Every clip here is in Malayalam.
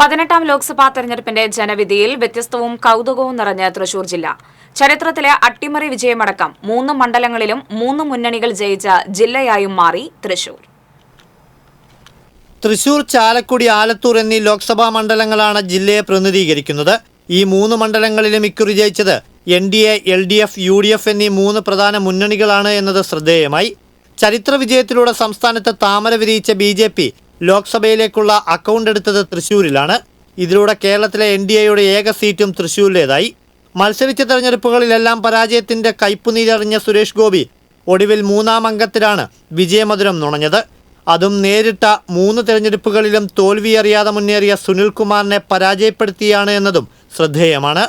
പതിനെട്ടാം ലോക്സഭാ തെരഞ്ഞെടുപ്പിന്റെ ജനവിധിയിൽ വ്യത്യസ്തവും കൗതുകവും നിറഞ്ഞ തൃശൂർ ജില്ല. ചരിത്രത്തിലെ അട്ടിമറി വിജയമടക്കം മൂന്ന് മണ്ഡലങ്ങളിലും മൂന്ന് മുന്നണികൾ ജയിച്ച ജില്ലയായും മാറി തൃശൂർ. തൃശൂർ ചാലക്കുടി ആലത്തൂർ എന്നീ ലോക്സഭാ മണ്ഡലങ്ങളാണ് ജില്ലയെ പ്രതിനിധീകരിക്കുന്നത്. ഈ മൂന്ന് മണ്ഡലങ്ങളിലും ഇക്കുറി ജയിച്ചത് N D A L D F U D F എന്നീ മൂന്ന് പ്രധാന മുന്നണികളാണ് എന്നത് ശ്രദ്ധേയമായി. ചരിത്ര വിജയത്തിലൂടെ സംസ്ഥാനത്ത് താമര വിരിയിച്ച ബി ജെ പി ലോക്സഭയിലേക്കുള്ള അക്കൗണ്ട് എടുത്തത് തൃശൂരിലാണ് ഇതിലൂടെ കേരളത്തിലെ എൻ ഡി എയുടെ ഏക സീറ്റും തൃശൂരിലേതായി മത്സരിച്ച തെരഞ്ഞെടുപ്പുകളിലെല്ലാം പരാജയത്തിന്റെ കയ്പുനീരറിഞ്ഞ സുരേഷ് ഗോപി ഒടുവിൽ മൂന്നാം അംഗത്തിലാണ് വിജയമധുരം നുണഞ്ഞത്. അതും നേരിട്ട മൂന്ന് തെരഞ്ഞെടുപ്പുകളിലും തോൽവിയറിയാതെ മുന്നേറിയ സുനിൽകുമാറിനെ പരാജയപ്പെടുത്തിയാണ് എന്നതും ശ്രദ്ധേയമാണ്.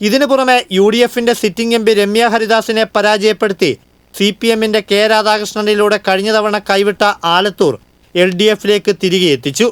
ഇതിനു പുറമെ യു ഡി എഫിന്റെ സിറ്റിംഗ് എം പി രമ്യ ഹരിദാസിനെ പരാജയപ്പെടുത്തി സി പി എമ്മിന്റെ കെ രാധാകൃഷ്ണനിലൂടെ കഴിഞ്ഞ തവണ കൈവിട്ട ആലത്തൂർ എൽ ഡി എഫിലേക്ക് തിരികെ എത്തിച്ചു.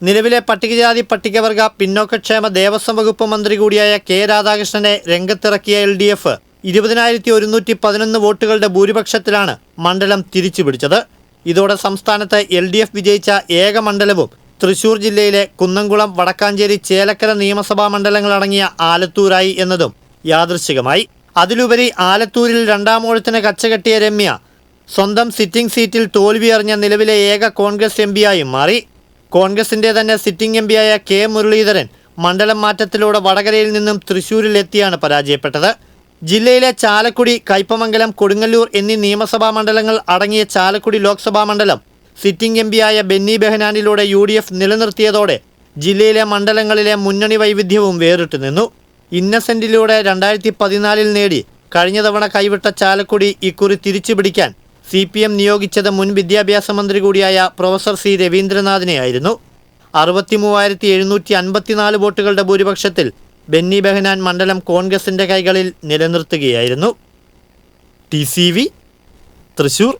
നിലവിലെ പട്ടികജാതി പട്ടികവർഗ പിന്നോക്കക്ഷേമ ദേവസ്വം വകുപ്പ് മന്ത്രി കൂടിയായ കെ രാധാകൃഷ്ണനെ രംഗത്തിറക്കിയ എൽ ഡി എഫ് ഇരുപതിനായിരത്തി ഒരുന്നൂറ്റി പതിനൊന്ന് വോട്ടുകളുടെ ഭൂരിപക്ഷത്തിലാണ് മണ്ഡലം തിരിച്ചു പിടിച്ചത് ഇതോടെ സംസ്ഥാനത്ത് എൽ ഡി എഫ് വിജയിച്ച ഏക മണ്ഡലവും തൃശൂർ ജില്ലയിലെ കുന്നംകുളം വടക്കാഞ്ചേരി ചേലക്കര നിയമസഭാ മണ്ഡലങ്ങളടങ്ങിയ ആലത്തൂരായി എന്നതും യാദൃശ്ചികമായി അതിലുപരി ആലത്തൂരിൽ രണ്ടാം രണ്ടാമൂഴത്തിന് കച്ചകെട്ടിയ രമ്യ സ്വന്തം സിറ്റിംഗ് സീറ്റിൽ തോൽവി അറിഞ്ഞ നിലവിലെ ഏക കോൺഗ്രസ് എം മാറി. കോൺഗ്രസിന്റെ തന്നെ സിറ്റിംഗ് എം പിയായ കെ മുരളീധരൻ മണ്ഡലം മാറ്റത്തിലൂടെ വടകരയിൽ നിന്നും തൃശൂരിലെത്തിയാണ് പരാജയപ്പെട്ടത്. ജില്ലയിലെ ചാലക്കുടി കൈപ്പമംഗലം കൊടുങ്ങല്ലൂർ എന്നീ നിയമസഭാ മണ്ഡലങ്ങൾ അടങ്ങിയ ചാലക്കുടി ലോക്സഭാ മണ്ഡലം സിറ്റിംഗ് എം പിയായ ബെന്നി ബെഹനാനിലൂടെ യു ഡി എഫ് നിലനിർത്തിയതോടെ ജില്ലയിലെ മണ്ഡലങ്ങളിലെ മുന്നണി വൈവിധ്യവും വേറിട്ട് നിന്നു. ഇന്നസെന്റിലൂടെ രണ്ടായിരത്തി പതിനാലിൽ നേടി കഴിഞ്ഞ തവണ കൈവിട്ട ചാലക്കുടി ഇക്കുറി തിരിച്ചുപിടിക്കാൻ സി പി എം നിയോഗിച്ചത് മുൻ വിദ്യാഭ്യാസ മന്ത്രി കൂടിയായ പ്രൊഫസർ സി രവീന്ദ്രനാഥിനെയായിരുന്നു. അറുപത്തി മൂവായിരത്തി എഴുന്നൂറ്റി അൻപത്തിനാല് വോട്ടുകളുടെ ഭൂരിപക്ഷത്തിൽ ബെന്നി ബെഹനാൻ മണ്ഡലം കോൺഗ്രസിന്റെ കൈകളിൽ നിലനിർത്തുകയായിരുന്നു. T C V Thrissur